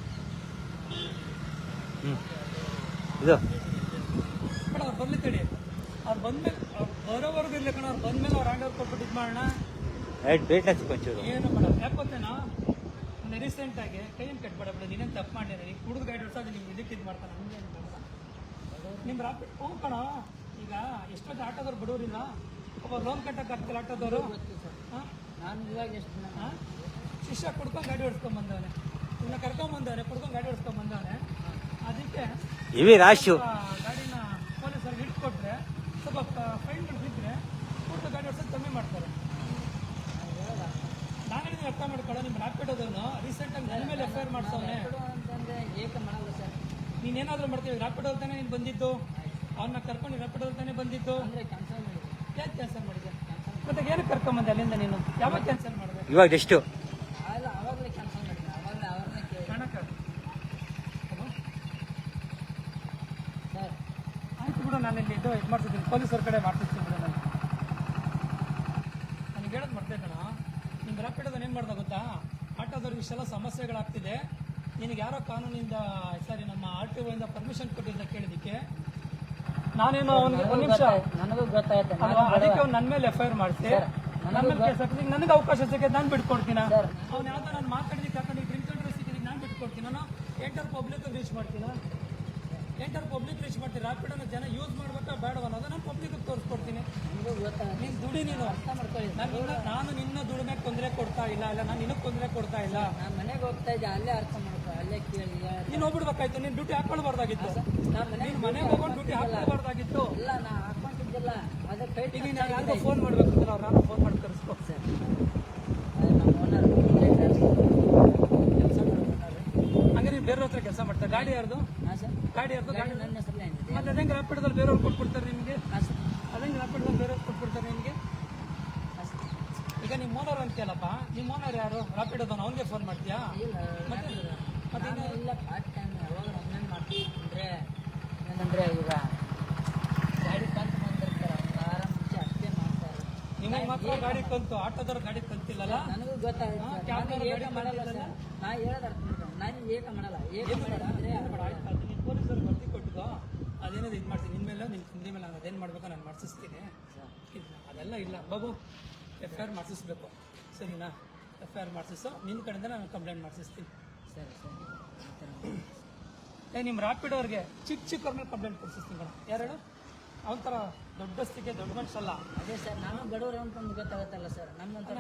ಇದು ಬೇಡ ಅವ್ರು ಬರ್ಲಿ ತಡಿ ಅವ್ರು ಬಂದ್ಮೇಲೆ ಅವ್ರು ಬರೋವರೆಗೂ ಇರ್ಲಿ ಕಣ ಅವ್ರು ಬಂದ್ಮೇಲೆ ಅವ್ರು ಹ್ಯಾಂಡ್ ಓವರ್ ಕೊಟ್ಬಿಟ್ಟು ಇದು ಮಾಡೋಣ ರೇಟ್ ಒಂಚೂರು ಏನು ಮಾಡೋಣ ಯಾಕೆ ಗೊತ್ತೇನಾ? ಮೊನ್ನೆ ರೀಸೆಂಟ್ ಆಗಿ ಕೈಯನ್ನು ಕಟ್ಬೇಡ ಬಿಡು ನೀನೇನು ತಪ್ಪು ಮಾಡಿದ್ರೆ ಈಗ ಕುಡಿದು ಗಾಡಿ ನಿಮ್ಗೆ ಇದಕ್ಕೆ ಇದು ಮಾಡ್ತಾನೆ ಹಂಗೆ ಏನು ನಿಮ್ಮ ರಾಪಿಡ್ ಕಣ ಈಗ ಎಷ್ಟೊತ್ತು ಆಟೋದವ್ರು ಬಡವರಿಲ್ಲ? ಒಬ್ಬ ಲೋನ್ ಕಟ್ಟಕ್ಕೆ ಆಗ್ತಿಲ್ಲ ಆಟೋದವರು? ಹಾಂ? ನಾನು ಇವಾಗ ಎಷ್ಟು ದಿನ? ಶಿಷ್ಯ ಕುಡ್ಕೊಂಡು ಗಾಡಿ ಓಡಿಸ್ಕೊಂಡ್ ಬಂದವನೆ. ಇವನ್ನ ಕರ್ಕೊಂಡ್ ಬಂದವನೆ ಕುಡ್ಕೊಂಡು ಗಾಡಿ ಓಡಿಸ್ಕೊಂಡ್ ಬಂದವನೆ. ಅದಕ್ಕೆ ಇವಿ ರಾಶು. ಗಾಡಿನ ಪೊಲೀಸರಿಗೆ ಹಿಡ್ಕೊಟ್ರೆ ಸ್ವಲ್ಪ ಫೈನ್ ಕುಡ್ದು ಗಾಡಿ ಓಡಿಸೋದು ಕಮ್ಮಿ ಮಾಡ್ತಾರೆ. ನಾನು ನೀವು ಅರ್ಥ ಮಾಡ್ಕೊಳ್ಳೋ ನಿಮ್ಮ ರಾಪಿಡೋದನ್ನು ರೀಸೆಂಟಾಗಿ ನನ್ನ ಮೇಲೆ ಎಫ್ ಐ ಆರ್ ಮಾಡ್ಸವನೆ. ಅಂತಂದ್ರೆ ಏಕ ಮಾಡಲ್ಲ ಸರ್? ನೀನೇನಾದರೂ ಮಾಡ್ತೀವಿ ರ್ಯಾಪಿಡೋ ತಾನೇ ನೀನು ಬಂದಿದ್ದು? ಅವ್ರನ್ನ ಕರ್ಕೊಂಡು ರ್ಯಾಪಿಡೋ ತಾನೇ ಬಂದಿದ್ದು? ಅಂದರೆ ಕ್ಯಾನ್ಸಲ್ ಮಾಡಿದೆ ಯಾಕೆ ಕ್ಯಾನ್ಸಲ್ ಮಾಡಿದೆ ಮತ್ತೆ ಏನಕ್ಕೆ ಕರ್ಕೊಂಬಂದೆ ಅಲ್ಲಿಂದ ನೀನು? ಯಾವಾಗ ಕ್ಯಾನ್ಸಲ್ ಮಾಡಿದೆ? ಇವಾಗ ಎಷ್ಟು ಅಲ್ಲ ಆವಾಗಲೇ ಕ್ಯಾನ್ಸಲ್ ಮಾಡಿದೆ ಆವಾಗಲೇ ಅವ್ರನ್ನ ಕೇಳಿ ಕಣಕ್ಕ. ಸರ್. ಆಯ್ತು ಕೂಡ ನಾನು ಇಲ್ಲಿ ಇದು ಇದು ಮಾಡ್ತಿದ್ದೀನಿ ಪೊಲೀಸರ ಕಡೆ ಮಾಡ್ತಿರ್ತೀನಿ ಬಿಡು ನಾನು ನನಗೆ ಹೇಳೋದು ಮರ್ತೇ ಕಣ ನಿಮ್ಮ ರ್ಯಾಪಿಡೋದನ್ನ ಏನು ಮಾಡ್ದ ಗೊತ್ತಾ ಆಟೋದವ್ರಿಗೆ ಇಷ್ಟೆಲ್ಲ ಸಮಸ್ಯೆಗಳಾಗ್ತಿದೆ. ನಿನಗೆ ಯಾರೋ ಕಾನೂನಿಂದ ಸರಿ ನಮ್ಮ ಆರ್ ಟಿ ಒಯಿಂದ ಪರ್ಮಿಷನ್ ಕೊಟ್ಟಿದ್ದ ಕೇಳಿದ್ದಕ್ಕೆ. ನಾನೇನು ಅವ್ನಿಗೆ ಒಂದು ನಿಮಿಷ ನನಗೂ ಗೊತ್ತಾಯ್ತು ಅದಕ್ಕೆ ಅವ್ನು ನನ್ನ ಮೇಲೆ ಎಫ್ ಐ ಆರ್ ಮಾಡಿಸಿ ನನ್ನ ಮೇಲೆ ಕೇಸ್ ಹಾಕಿದ್ರೆ ನನಗೆ ಅವಕಾಶ ಸಿಗಕ್ಕೆ ನಾನು ಬಿಟ್ಕೊಡ್ತೀನಿ? ಅವ್ನು ಯಾವ್ದು ನಾನು ಮಾತಾಡಿದ್ದಕ್ಕೆ ಹಾಕೊಂಡು ಡ್ರಿಂಕ್ ಅಂಡ್ ಸಿಕ್ಕಿದ್ರೆ ನಾನು ಬಿಟ್ಕೊಡ್ತೀನಿ? ನಾನು ಎಂಟರ್ ಪಬ್ಲಿಕ್ ರೀಚ್ ಮಾಡ್ತೀನಿ? ಎಂಟರ್ ಪಬ್ಲಿಕ್ ರೀಚ್ ಮಾಡ್ತೀನಿ ರ್ಯಾಪಿಡೋನ ಜನ ಯೂಸ್ ಮಾಡ್ಬೇಕಾ ಬೇಡವನ್ನೋದು ನಾನು ಪಬ್ಲಿಕ್ ತೋರಿಸ್ಕೊಡ್ತೀನಿ. ನೀನು ದುಡಿ ನೀನು. ಅರ್ಥ ಮಾಡ್ಕೊಳ್ಳಿ. ನಾನು ನಿನ್ನ ನಾನು ನಿನ್ನ ದುಡಿಮೆ ತೊಂದರೆ ಕೊಡ್ತಾ ಇಲ್ಲ ಅಲ್ಲ ನಾನು ನಿನಗೆ ತೊಂದರೆ ಕೊಡ್ತಾ ಇಲ್ಲ. ನಾನು ಮನೆಗೆ ಹೋಗ್ತಾ ಇದ್ದೆ ಅಲ್ಲೇ ಅರ್ಥ ಮಾಡ್ಕೊ ಅಲ್ಲೇ ಕೇಳಿ ನೀನ್ ಹೋಗ್ಬಿಡ್ಬೇಕಾಯ್ತು ನೀನು ಡ್ಯೂಟಿ ಹಾಕೊಳ್ಬಾರ್ದಾಗಿತ್ತು ನಾನು ಮನೆಗೆ ಮನೆಗೆ ಹೋಗೋದು ಡ್ಯೂಟಿ ಹಾಕೊಳ್ಬಾರ್ದಾಗಿತ್ತು ಇಲ್ಲ ನಾ ಹಾಕೊಂಡಿದ್ದಿಲ್ಲ ಅದೇ ಕೈ ಈಗ ನೀನು ಯಾರಿಗೋ ಫೋನ್ ಮಾಡ್ಬೇಕು ಅವ್ರು ನಾನು ಫೋನ್ ಮಾಡಿ ಕರೆಸ್ಕೊ. ಸರ್. ನಮ್ಮ ಓನರ್ ನೀವು ಹತ್ರ ಕೆಲಸ ಮಾಡ್ತಾರೆ ಗಾಡಿ ಯಾರ್ದು? ಗಾಡಿ ಯಾರ್ದು? ಗಾಡಿ ನನ್ನ ಹೆಸರಲ್ಲೇ ಮತ್ತೆ ಹೆಂಗ್ ರಾಪಿಡ್ದಲ್ಲಿ ಬೇರೆಯವ್ರು ಕೊಟ್ಬಿಡ್ತಾರೆ ನಿಮಗೆ ಹಾಂ ಸರ್ ಅದಂಗೆ ರ್ಯಾಪಿಡದಲ್ಲಿ ಬೇರೆಯವ್ರು ಕೊಟ್ಬಿಡ್ತಾರೆ ನಿಮಗೆ ಹಾಂ ಸರ್ ಈಗ ನಿಮ್ಮ ಓನರ್ ಅಂತೀಯಲ್ಲಪ್ಪ? ನಿಮ್ಮ ಓನರ್ ಯಾರು? ರ್ಯಾಪಿಡೋದನ್ನ ಅವನಿಗೆ ಫೋನ್ ಮಾಡ್ತೀಯಾ? ಇಲ್ಲ ಮತ್ತೆ? ಮತ್ತೆ ನಾನು ಇಲ್ಲ ಪಾರ್ಟ್ ಟೈಮ್ ಯಾವಾಗ ಒಮ್ಮೆ ಮಾಡ್ತೀನಿ ಅಂದರೆ ಏನಂದರೆ ಈಗ ಗಾಡಿ ಕಂತು ಬಂದಿರ್ತಾರೆ ಒಂದು ವಾರ ಮುಂಚೆ ಅಷ್ಟೇ ಮಾಡ್ತಾರೆ. ನಿಮಗೆ ಮಾತ್ರ ಗಾಡಿ ಕಂತು ಆಟೋದವ್ರ ಗಾಡಿ ಕಂತಿಲ್ಲಲ್ಲ? ನನಗೂ ಗೊತ್ತಾಯ್ತು ಸರ್. ಕ್ಯಾಬ್ ನಾನು ಏಕ ಗಾಡಿ ಮಾಡಲ್ಲ ನಾ ಹೇಳೋದು ಅರ್ಥ ಮಾಡ್ಕೊಂಡು ನಾನು ಏಕ ಮಾಡಲ್ಲ? ಏಕ ಏನು ಬೇಡ ಮಾಡಿದ್ರೆ ಏನು ಬೇಡ ಆಯ್ತು ಅದು ನೀನು ಪೊಲೀಸರು ಬರ್ತಿ ಕೊಟ್ಟಿದ್ದು? ಅದೇನೋ ಇದು ಮಾಡ್ತೀನಿ. ನಿಮ್ಮ ಮೇಲೆ ನಿಮ್ಮ ಕುಂದಿ ಮೇಲೆ ನಾನು ಅದೇನು ಮಾಡ್ಬೇಕು ನಾನು ಮಾಡಿಸ್ತೀನಿ ಅದೆಲ್ಲ ಇಲ್ಲ. ಬಾಬು ಎಫ್ ಐ ಆರ್ ಮಾಡಿಸ್ಬೇಕು. ಸರಿನಾ? ಎಫ್ ಐ ಆರ್ ಮಾಡಿಸು ನಿನ್ನ ಕಡೆಯಿಂದ ನಾನು ಕಂಪ್ಲೇಂಟ್ ಮಾಡಿಸ್ತೀನಿ. ಸರಿ ಸರಿ. ಏ ನಿಮ್ಮ ರ್ಯಾಪಿಡೋರ್ಗೆ ಚಿಕ್ಕ ಚಿಕ್ಕವ್ರ ಮೇಲೆ ಕಂಪ್ಲೇಂಟ್ ಕೊಡಿಸ್ತೀನಿ ಮೇಡಮ್ ಯಾರು ಹೇಳು ಅವನ ಥರ ದೊಡ್ಡಸ್ತಿಗೆ ದೊಡ್ಡ ಮನುಷ್ಯಲ್ಲ. ಅದೇ ಸರ್ ನಾನು ಬಡವರು ಅಂತಂದು ಗೊತ್ತಾಗತ್ತಲ್ಲ ಸರ್. ನಮ್ಮಂತ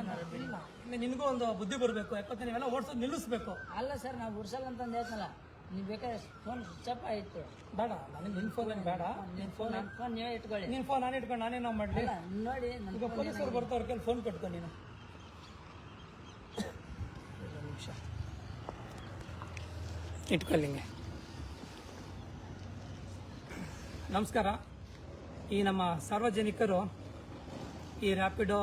ನಿನಗೂ ಒಂದು ಬುದ್ಧಿ ಬರಬೇಕು. ಯಾಕಂದ್ರೆ ನೀವೆಲ್ಲ ಓಡಿಸೋದು ನಿಲ್ಲಿಸ್ಬೇಕು. ಅಲ್ಲ ಸರ್ ನಾವು ಉರ್ಸಲ್ಲ ಅಂತಂದು ಹೇಳ್ತನಲ್ಲ ನೀವು ಬೇಕಾದ್ರೆ ಫೋನ್ ಸ್ವಿಚ್ ಆಫ್ ಆಯಿತು. ಬೇಡ ನನಗೆ ನಿನ್ ಫೋನ್ ಏನು ಬೇಡ? ನಿನ್ ಫೋನ್ ನನ್ನ ಫೋನ್ ನೀವೇ ಇಟ್ಕೊಳ್ಳಿ. ನಿನ್ ಫೋನ್ ನಾನು ಇಟ್ಕೊಂಡು ನಾನೇನೋ ಮಾಡಲಿ. ಅಲ್ಲ ನೋಡಿ ನನ್ನ ಈಗ ಪೊಲೀಸರು ಬರ್ತಾವ್ರ ಕೈಲಿ ಫೋನ್ ಕೊಟ್ಕೊ ನೀನು. ಒಂದು ನಿಮಿಷ. ಇಟ್ಕೊಳ್ಳಿಂಗೆ ನಮಸ್ಕಾರ. ಈ ನಮ್ಮ ಸಾರ್ವಜನಿಕರು ಈ ರ್ಯಾಪಿಡೋ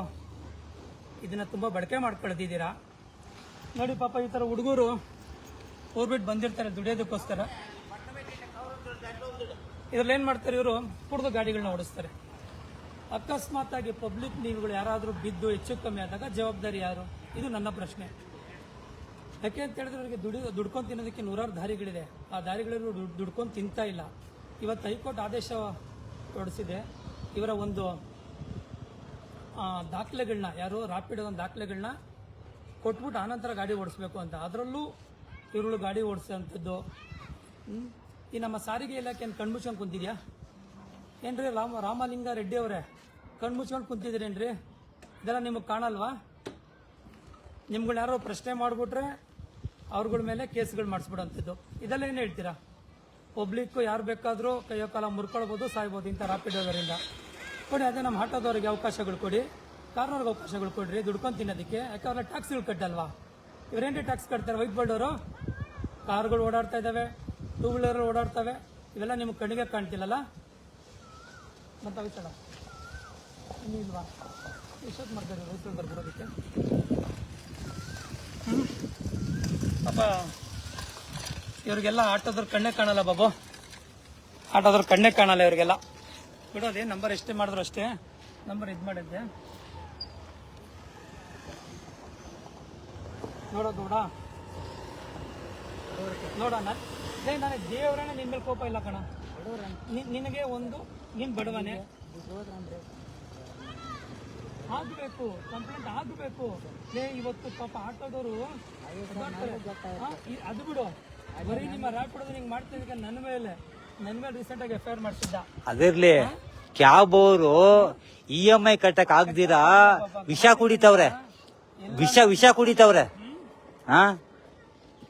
ಇದನ್ನು ತುಂಬ ಬಳಕೆ ಮಾಡ್ಕೊಳ್ತಿದ್ದೀರಾ? ನೋಡಿ ಪಾಪ ಈ ಥರ ಹುಡುಗರು ಹೋಗ್ಬಿಟ್ಟು ಬಂದಿರ್ತಾರೆ ದುಡಿಯೋದಕ್ಕೋಸ್ಕರ. ಇದ್ರಲ್ಲಿ ಏನು ಮಾಡ್ತಾರೆ ಇವರು? ಕುಡಿದು ಗಾಡಿಗಳನ್ನ ಓಡಿಸ್ತಾರೆ. ಅಕಸ್ಮಾತ್ ಆಗಿ ಪಬ್ಲಿಕ್ ನೀವುಗಳು ಯಾರಾದರೂ ಬಿದ್ದು ಹೆಚ್ಚು ಕಮ್ಮಿ ಆದಾಗ ಜವಾಬ್ದಾರಿ ಯಾರು? ಇದು ನನ್ನ ಪ್ರಶ್ನೆ. ಯಾಕೆ ಅಂತ ಹೇಳಿದ್ರೆ ಅವರಿಗೆ ದುಡಿ, ದುಡ್ಕೊಂಡು ತಿನ್ನೋದಕ್ಕೆ ನೂರಾರು ದಾರಿಗಳಿದೆ. ಆ ದಾರಿಗಳಲ್ಲಿ ದುಡ್- ದುಡ್ಕೊಂಡು ತಿಂತಾ ಇಲ್ಲ. ಇವತ್ತು ಹೈಕೋರ್ಟ್ ಆದೇಶ ಹೊರಡಿಸಿದೆ. ಇವರ ಒಂದು ದಾಖಲೆಗಳನ್ನ ಯಾರು ರಾಪಿಡ್ ಒಂದು ದಾಖಲೆಗಳನ್ನ ಕೊಟ್ಬಿಟ್ಟು ಆನಂತರ ಗಾಡಿ ಓಡಿಸ್ಬೇಕು ಅಂತ. ಅದರಲ್ಲೂ ಇವುಗಳು ಗಾಡಿ ಓಡಿಸೋಂಥದ್ದು? ಈ ನಮ್ಮ ಸಾರಿಗೆ ಇಲಾಖೆ ಏನು ಕಣ್ಮುಚ್ಕೊಂಡು ಕುಂತಿದ್ಯಾ? ಏನ್ರಿ ರಾಮ, ರಾಮಲಿಂಗ ರೆಡ್ಡಿ ಅವರೇ ಕಣ್ಣು ಮುಚ್ಕೊಂಡು ಕುಂತಿದ್ದೀರೇನ್ರಿ? ಇದೆಲ್ಲ ನಿಮಗೆ ಕಾಣಲ್ವಾ? ನಿಮ್ಗಳು ಯಾರೋ ಪ್ರಶ್ನೆ ಮಾಡಿಬಿಟ್ರೆ ಅವ್ರಗಳ ಮೇಲೆ ಕೇಸ್ಗಳು ಮಾಡಿಸ್ಬಿಡೋಂಥದ್ದು. ಇದೆಲ್ಲ ಏನು ಹೇಳ್ತೀರಾ? ಪಬ್ಲಿಕ್ಕು ಯಾರು ಬೇಕಾದರೂ ಕೈಯೋ ಕಾಲ ಮುರ್ಕೊಳ್ಬೋದು, ಸಾಯ್ಬೋದು, ಇಂಥ ರಾಪಿಡೋದರಿಂದ ಕೊಡಿ, ಅದೇ ನಮ್ಮ ಆಟೋದವ್ರಿಗೆ ಅವಕಾಶಗಳು ಕೊಡಿ. ಕಾರ್ನವ್ರಿಗೆ ಅವಕಾಶಗಳು ಕೊಡಿರಿ, ದುಡ್ಕೊಂಡು ತಿನ್ನೋದಕ್ಕೆ. ಯಾಕೆ ಟ್ಯಾಕ್ಸಿಗಳು ಟ್ಯಾಕ್ಸ್ಗಳು ಕಟ್ಟಲ್ವಾ? ಇವರೇನ್ರಿ ಟ್ಯಾಕ್ಸ್ ಕಟ್ತಾರೆ? ವೈಟ್ ಬೋರ್ಡ್ ಅವರು? ಕಾರ್ಗಳು ಓಡಾಡ್ತಾ ಇದ್ದಾವೆ. ಟೂ ವೀಲರ್ ಓಡಾಡ್ತವೆ. ಇವೆಲ್ಲ ನಿಮ್ಗೆ ಕಣ್ಣಿಗೆ ಕಾಣ್ತಿಲ್ಲಲ್ಲ? ಮತ್ತೆ ಹೊಯ್ಸಳ ಇನ್ನೂ ಎಷ್ಟೊತ್ತು ಮಾಡ್ತಾರೆ ರೈತರು ಬರ್ಬಿಡೋದಕ್ಕೆ ಪಾಪ, ಇವ್ರಿಗೆಲ್ಲ ಆಟೋದ್ರ ಕಣ್ಣೇ ಕಾಣಲ್ಲ ಬಾಬು. ಆಟೋದ್ರ ಕಣ್ಣೇ ಕಾಣಲ್ಲ ಇವ್ರಿಗೆಲ್ಲ. ಬಿಡೋದೇ ನಂಬರ್ ಎಷ್ಟೇ ಮಾಡಿದ್ರು ಅಷ್ಟೇ. ನಂಬರ್ ಇದು ಮಾಡಿದ್ದೆ. ನೋಡೋ ಗೌಡ ನೋಡೋಣ ಲೇ ನಾನು ದೇವರನ್ನ ನಿನ್ ಮೇಲೆ ಕೋಪ ಇಲ್ಲ ಕಣ. ನಿನಗೆ ಒಂದು ನೀನ್ ಬಡವನೆ. ಆಗ್ಬೇಕು ಕಂಪ್ಲೇಂಟ್ ಆಗ್ಬೇಕು. ಇವತ್ತು ಪಾಪ ಆಟೋದವರು ಅದು ಬಿಡು. ಬರೀ ನಿಮ್ಮ ರ್ಯಾಪ್ ಹೊಡೆದು ಹಿಂಗೆ ಮಾಡ್ತಿದ್ದಕ್ಕೆ ನನ್ನ ಮೇಲೆ. ನನ್ನ ಮೇಲೆ ರೀಸೆಂಟ್ ಆಗಿ ಎಫ್ ಐ ಆರ್ ಮಾಡ್ತಿದ್ದ ಅದಿರ್ಲಿ. ಕ್ಯಾಬ್ ಅವರು ಇ ಎಂ ಐ ಕಟ್ಟಕ್ ಆಗ್ದಿರಾ? ವಿಷ ಕುಡಿತವ್ರೆ. ವಿಷ ವಿಷ ಕುಡಿತವ್ರೆ. ಹಾ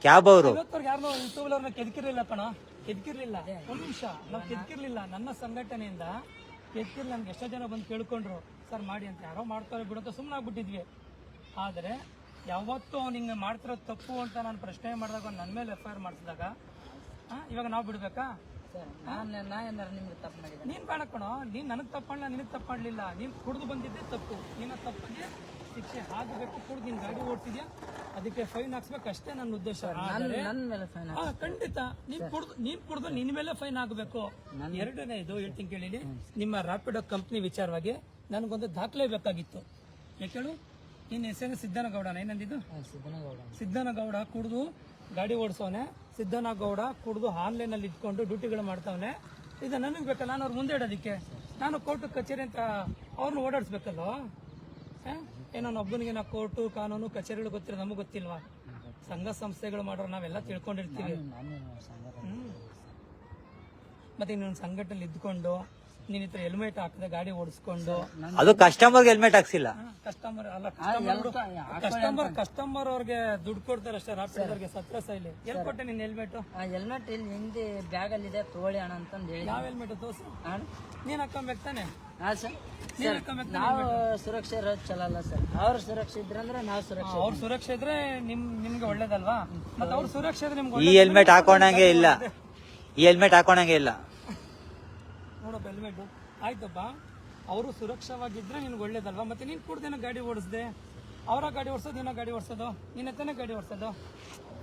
ಕ್ಯಾಬ್ ಅವರು? ಇವತ್ತವ್ರಿಗೆ ಯಾರನ್ನೋ ಟೂ ವೀಲರ್ನ ಕೆದಕಿರ್ಲಿಲ್ಲ ಕಣ. ಕೆದಕಿರ್ಲಿಲ್ಲ. ಒಂದ್ ನಿಮಿಷ. ನಾವ್ ಕೆದಕಿರ್ಲಿಲ್ಲ. ನನ್ನ ಸಂಘಟನೆಯಿಂದ ಕೆದಕಿರ್ಲಿ ನಮ್ಗೆ ಎಷ್ಟೋ ಜನ ಬಂದು ಕೇಳ್ಕೊಂಡ್ರು. ಸರ್ ಮಾಡಿ ಅಂತ. ಯಾರೋ ಮಾಡ್ತಾರೆ ಬಿಡುತ್ತ ಸುಮ್ಮನೆ ಆಗ್ಬಿಟ್ಟಿದ್ವಿ. ಆದ್ರೆ ಯಾವತ್ತೂ ಅವ್ನು ಹಿಂಗೆ ಮಾಡ್ತಿರೋದು ತಪ್ಪು ಅಂತ ನಾನು ಪ್ರಶ್ನೆ ಮಾಡಿದಾಗ ನನ್ನ ಮೇಲೆ ಎಫ್ ಐ ಆರ್ ಮಾಡಿಸಿದಾಗ ಇವಾಗ ನಾವು ಬಿಡ್ಬೇಕಾ? ನಿಮ್ಗೆ ತಪ್ಪು ಮಾಡಿದೆ ನೀನ್ ಬೇಡ ಕಣೋ. ನೀನ್ ನನಗ್ ತಪ್ಪಣ್ಣ ತಪ್ಪು ಮಾಡಲಿಲ್ಲ ನೀನ್ ಕುಡ್ದು ಬಂದಿದ್ದೆ ತಪ್ಪು. ನಿನ್ನ ತಪ್ಪಿಗೆ ಶಿಕ್ಷೆ ಆಗಬೇಕು ಕೂಡ ನೀನ್ ಗಾಡಿ ಓಡ್ತಿದ್ಯಾ? ಅದಕ್ಕೆ ಫೈನ್ ಹಾಕ್ಸ್ಬೇಕು ಅಷ್ಟೇ ನನ್ನ ಉದ್ದೇಶ. ಆದರೆ- ನನ್ನ ಮೇಲೆ ಫೈನ್ ಹಾ ಖಂಡಿತ. ನೀನ್ ಕುಡ್ದು ನೀನ್ ಕುಡ್ದು ನಿನ್ ಮೇಲೆ ಫೈನ್ ಆಗಬೇಕು ಎರಡನೇ ಇದು ಹೇಳ್ತೀನಿ ಕೇಳಿ ನಿಮ್ಮ ರಾಪಿಡೋ ಕಂಪ್ನಿ ವಿಚಾರವಾಗಿ ನನಗೊಂದು ದಾಖಲೆ ಬೇಕಾಗಿತ್ತು. ಯಾಕೆ ಹೇಳು? ನಿನ್ನ ಹೆಸರು ಸಿದ್ದನಗೌಡನ? ಏನಂದಿದ್ದು? ಸಿದ್ದನಗೌಡ. ಸಿದ್ದನಗೌಡ ಕುಡ್ದು ಗಾಡಿ ಓಡಿಸೋನೆ. ಸಿದ್ದನಗೌಡ ಕುಡ್ದು ಆನ್ಲೈನ್ ಅಲ್ಲಿ ಇಟ್ಕೊಂಡು ಡ್ಯೂಟಿಗಳು ಮಾಡ್ತಾವನೆ. ಇದು ನನಗೆ ಬೇಕಲ್ಲ ನಾನು ಅವ್ರ ಮುಂದೆ ಇಡೋದಕ್ಕೆ. ನಾನು ಕೋರ್ಟ್ ಕಚೇರಿ ಅಂತ ಅವ್ರನ್ನ ಓಡಾಡಿಸ್ಬೇಕಲ್ವ? ಏನೋ ಒಬ್ಬನಿಗೆ ನಾವು ಕೋರ್ಟು ಕಾನೂನು ಕಚೇರಿಗಳು ಗೊತ್ತಿರೋ ನಮಗೆ ಗೊತ್ತಿಲ್ವಾ? ಸಂಘ ಸಂಸ್ಥೆಗಳು ಮಾಡೋರು ನಾವೆಲ್ಲ ತಿಳ್ಕೊಂಡಿರ್ತೀವಿ. ನಾನು ಹ್ಮ್. ಮತ್ತೆ ಇನ್ನೊಂದು ಸಂಘಟನೆ ಇದ್ಕೊಂಡು ನಿನ್ನ ಇತ್ರ ಹೆಲ್ಮೆಟ್ ಹಾಕದೆ ಗಾಡಿ ಓಡಿಸ್ಕೊಂಡು. ಅದು ಕಸ್ಟಮರ್ ಹೆಲ್ಮೆಟ್ ಹಾಕ್ಸಿಲ್ಲ. ಕಸ್ಟಮರ್ ಅಲ್ಲ ಕಸ್ಟಮರ್ ಕಸ್ಟಮರ್ ಅವ್ರಿಗೆ ದುಡ್ಡು ಕೊಡ್ತಾರೆ ಅಷ್ಟೇ ರಾಪಿಡ್ ಅವ್ರಿಗೆ ಸತ್ರ ಸೈಲಿ. ಎಲ್ಲಿ ಕೊಟ್ಟೆ ನಿನ್ ಹೆಲ್ಮೆಟ್ ಆ ಹೆಲ್ಮೆಟ್ ಇಲ್ಲಿ ಹಿಂದೆ ಬ್ಯಾಗಲ್ಲಿದೆ ತಗೊಳ್ಳಿ ಅಣ್ಣ ಅಂತಂದ್ ಹೇಳಿ ಯಾವ ಹೆಲ್ಮೆಟ್ ತೋರ್ಸು? ಅಣ್ಣ ನೀನ್ ಹಾಕೊಂಬೇಕು ತಾನೆ? ಹಾಂ ಸರ್. ನೀನ್ ಹಾಕೊಬೇಕು ನಾವು ಸುರಕ್ಷೆ ಇರೋದು ಚಲಲ್ಲ ಸರ್. ಅವ್ರು ಸುರಕ್ಷೆ ಇದ್ರಂದ್ರೆ ನಾವು ಸುರಕ್ಷೆ ಅವ್ರ ಸುರಕ್ಷೆ ಇದ್ರೆ ನಿಮ್ ನಿಮ್ಗೆ ಒಳ್ಳೇದಲ್ವಾ? ಮತ್ತೆ ಅವ್ರ ಸುರಕ್ಷೆ ಇದ್ರೆ ನಿಮ್ಗೆ ಈ ಹೆಲ್ಮೆಟ್ ಹಾಕೊಂಡಂಗೆ ಇಲ್ಲ. ಈ ಹೆಲ್ಮೆಟ್ ಹಾಕೊಂಡಂಗೆ ಇಲ್ಲ. ನೋಡಪ್ಪ ಹೆಲ್ಮೆಟ್ ಆಯ್ತಪ್ಪ. ಅವರು ಸುರಕ್ಷವಾಗಿದ್ರೆ ನಿನ್ಗೆ ಒಳ್ಳೇದಲ್ವಾ? ಮತ್ತೆ ನೀನ್ ಕುಡ್ದೇನ ಗಾಡಿ ಓಡಿಸ್ದೆ? ಅವರ ಗಾಡಿ ಓಡಿಸೋದು ನಿನ್ನ ಗಾಡಿ ಓಡಿಸೋದು? ನಿನ್ನ ತಾನೇ ಗಾಡಿ ಓಡಿಸೋದು?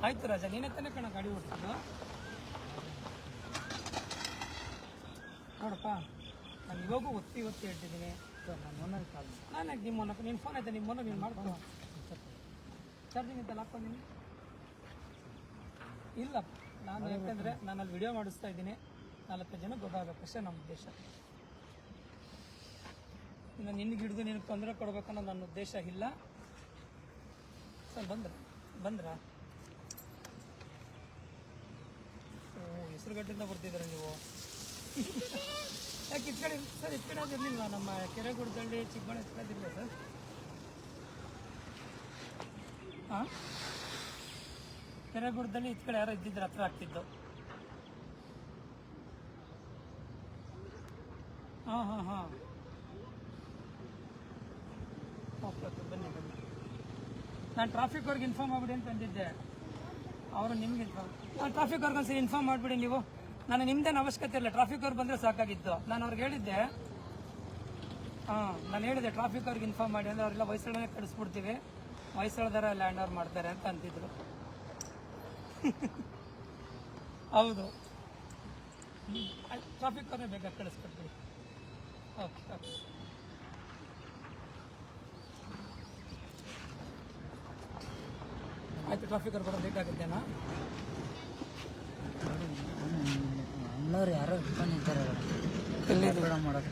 ಆಯ್ತು ರಾಜ ನಿನ್ನ ತಾನೇ ಕಣ ಗಾಡಿ ಓಡಿಸೋದು. ನೋಡಪ್ಪ. ನಾನು ಇವಾಗೂ ಒತ್ತಿ ಒತ್ತಿ ಹೇಳ್ತಿದ್ದೀನಿ. ಸರ್ ನಾನು ಮೊನ್ನೆ ಕಾಲ್ ನಾನು ಯಾಕೆ ನಿಮ್ಮ ಮೊನ್ನ ನಿಮ್ಮ ಫೋನ್ ಆಯ್ತಾ? ನಿಮ್ಮ ಮೊನ್ನ ನೀನು ಮಾಡ್ಕೊ. ಚಾರ್ಜಿಂಗ್ ಅಂತ ಹಾಕೊಂಡಿನಿ ಇಲ್ಲ. ನಾನು ಯಾಕಂದರೆ ನಾನು ಅಲ್ಲಿ ವಿಡಿಯೋ ಮಾಡಿಸ್ತಾ ಇದ್ದೀನಿ. ನಾಲ್ಕು ಜನ ಗೊತ್ತಾಗಬೇಕು ಅಷ್ಟೇ ನಮ್ಮ ಉದ್ದೇಶ. ಇನ್ನು ನಿನ್ಗೆ ಹಿಡಿದು ನಿನಗೆ ತೊಂದರೆ ಕೊಡ್ಬೇಕನ್ನೋ ನನ್ನ ಉದ್ದೇಶ ಇಲ್ಲ. ಸರ್ ಬಂದ್ರ ಬಂದ್ರ? ಓ ಹೆಸರುಗಟ್ಟಿಂದ ಬರ್ತಿದ್ದೀರ ನೀವು? ಯಾಕೆ ಈ ಕಡೆ ಸರ್ ಇತ್ ಕಡೆ ಇರಲಿಲ್ಲ ನಮ್ಮ ಕೆರೆಗುಡದಲ್ಲಿ ಚಿಕ್ಕಬಳ್ಳಾಪುರ ಇರಲಿಲ್ಲ ಸರ್? ಹಾಂ ಕೆರೆಗುಡದಲ್ಲಿ ಇತ್ ಕಡೆ ಯಾರೋ ಇದ್ದಿದ್ರೆ ಹತ್ರ ಆಗ್ತಿದ್ದು ಹಾಂ ಹಾಂ ಹಾಂ. ಓಕೆ ಓಕೆ ಬನ್ನಿ ಬನ್ನಿ. ನಾನು ಟ್ರಾಫಿಕ್ ಅವ್ರಿಗೆ ಇನ್ಫಾರ್ಮ್ ಮಾಡ್ಬಿಡಿ ಅಂತ ಅಂದಿದ್ದೆ. ಅವರು ನಿಮ್ಗೆ ಇನ್ಫಾರ್ಮ್ ನಾನು ಟ್ರಾಫಿಕ್ ಅವ್ರಿಗೆ ಒಂದ್ಸರಿ ಇನ್ಫಾರ್ಮ್ ಮಾಡಿಬಿಡಿ ನೀವು. ನಾನು ನಿಮ್ದೇನು ಅವಶ್ಯಕತೆ ಇಲ್ಲ. ಟ್ರಾಫಿಕ್ ಅವ್ರು ಬಂದರೆ ಸಾಕಾಗಿತ್ತು. ನಾನು ಅವ್ರಿಗೆ ಹೇಳಿದ್ದೆ. ಹಾಂ, ನಾನು ಹೇಳಿದೆ ಟ್ರಾಫಿಕ್ ಅವ್ರಿಗೆ ಇನ್ಫಾರ್ಮ್ ಮಾಡಿ. ಅಂದರೆ ಅವರೆಲ್ಲ ಹೊಯ್ಸಳನೇ ಕಳಿಸ್ಬಿಡ್ತೀವಿ. ಹೊಯ್ಸಳದಾರ ಲ್ಯಾಂಡ್ ಓವರ್ ಮಾಡ್ತಾರೆ ಅಂತ ಅಂತಿದ್ರು. ಹೌದು. ಟ್ರಾಫಿಕ್ ಅವ್ರನ್ನೇ ಬೇಗ ಕಳಿಸ್ಕೊಡ್ತೀವಿ ಓಕೆ ಓಕೆ ಆಯಿತು ಟ್ರಾಫಿಕ್ ಅವ್ರು ಬರೋದು ಬೇಕಾಗುತ್ತೇನಾ ಅಣ್ಣವ್ರು ಯಾರೋ ಇಟ್ಕೊಂಡಿದ್ದಾರೆ ಮಾಡೋದು